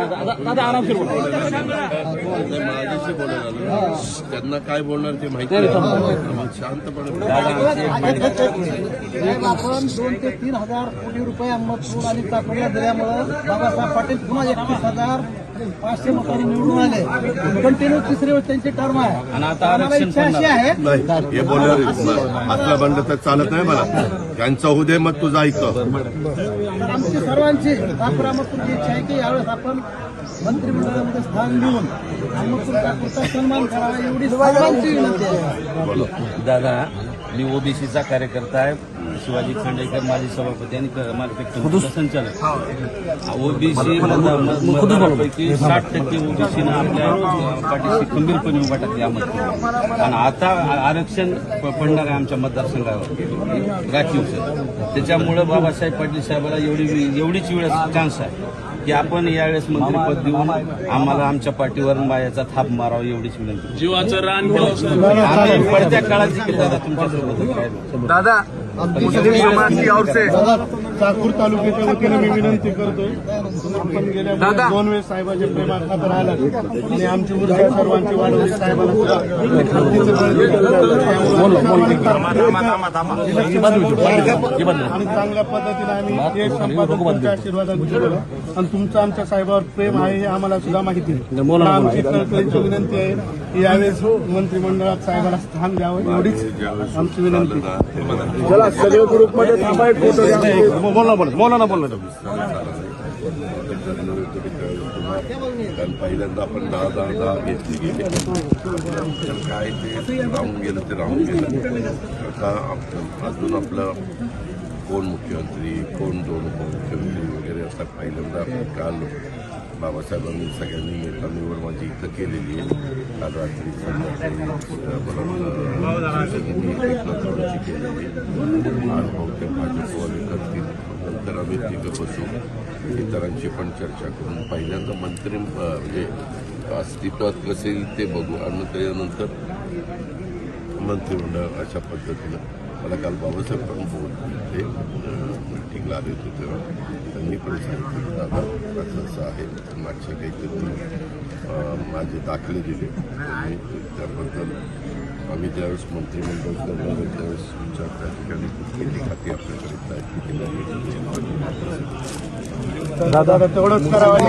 दादा दादा आरामशीर माझ्याशी बोलायला. त्यांना काय बोलणार ते माहिती शांतपणे आपण दोन ते तीन हजार कोटी रुपये अहमदपूर आणि चाकूरला दिल्यामुळं बाबासाहेब पाटील पुन्हा एकतीस हजार पाचशे मतांनी निवडून आले. कंटिन्यू तिसरी वेळ त्यांची टर्म आहे. आणि आता इच्छा अशी आहे नाही हे बोलणार असला बंड तर चालत नाही मला. त्यांचं दे मग तुझं ऐकतं आमची सर्वांची अहमदपूरची इच्छा आहे की यावेळेस आपण मंत्रिमंडळामध्ये स्थान देऊन अहमदपूर चाकूरचा सन्मान करावा एवढी विनंती आहे. दादा मी ओबीसीचा कार्यकर्ता आहे. शिवाजी खांडेकर माजी सभापती आणि क- मार्केट संचालक. ओबीसी मतदारापैकी साठ टक्के ओबीसीनं आपल्या पाठीशी खंबीरपणे उभा टाकली अहमदपूर आणि आता आरक्षण प- पडणार आहे आमच्या मतदारसंघावर. राखीवचं त्याच्यामुळं बाबासाहेब पाटील साहेबाला एवढी एवढीच वेळ चान्स आहे की आपण यावेळेस मंत्रिपद देऊन आम्हाला आमच्या पाठीवर मायाचा थाप मारावा एवढीच विनंती. जीवाचं रान आम्ही पडत्या काळात दादा. तुमच्यासोबत दादा मुस्लिम समाज की ओर से चाकूर तालुक्याच्या वतीने मी विनंती करतोय. आपण गेल्या. दोन वेळेस साहेबाच्या प्रेमात खातर आला आणि आमची ऊर्जा सर्वांची वाढवली. साहेबाला आणि चांगल्या पद्धतीने आम्ही एक संपादन तुमच्या आशीर्वादाने केलं आणि तुमचं आमच्या साहेबावर प्रेम आहे हे आम्हाला सुद्धा माहिती आहे. आमची कळकळीची विनंती आहे की यावेळेस मंत्रिमंडळात साहेबाला स्थान द्यावं. एवढीच आमची विनंती चला सगळे ग्रुपमध्ये थांबा एक फोटो घ्या बोला बोला बोला ना बोला कारण पहिल्यांदा आपण दहा दहा दहा घेतली गेली. तर काय ते राहून गेलं ते राहून गेलं. आता आप- अजून आपलं कोण मुख्यमंत्री कोण दोन उपमुख्यमंत्री वगैरे असा पहिल्यांदा काल बाबासाहेबांनी सगळ्यांनी नेत्यांनीवर माझी इथं केलेली आहे. काल रात्री संध्याकाळी अं, मला शिवसेनेने केलेली आज बहुतेक करतील नंतर आम्ही तिघं बसू इतरांची पण चर्चा करून पहिल्यांदा मंत्री म्हणजे अस्तित्वात कसे ते बघू आणि त्याच्यानंतर मंत्रिमंडळ अशा पद्धतीनं मला काल बाबासाहेब पण बोलले मीटिंगला आले होते तेव्हा त्यांनी पण सांगितलं दादा असं असं आहे मागच्या काहीतरी माझे दाखले दिले त्यांनी आम्ही ज्यावेळेस मंत्रिमंडळ करणार आहे त्यावेळेस विचार त्या ठिकाणी किती खाती आपल्याकडे दादा तेवढंच करावं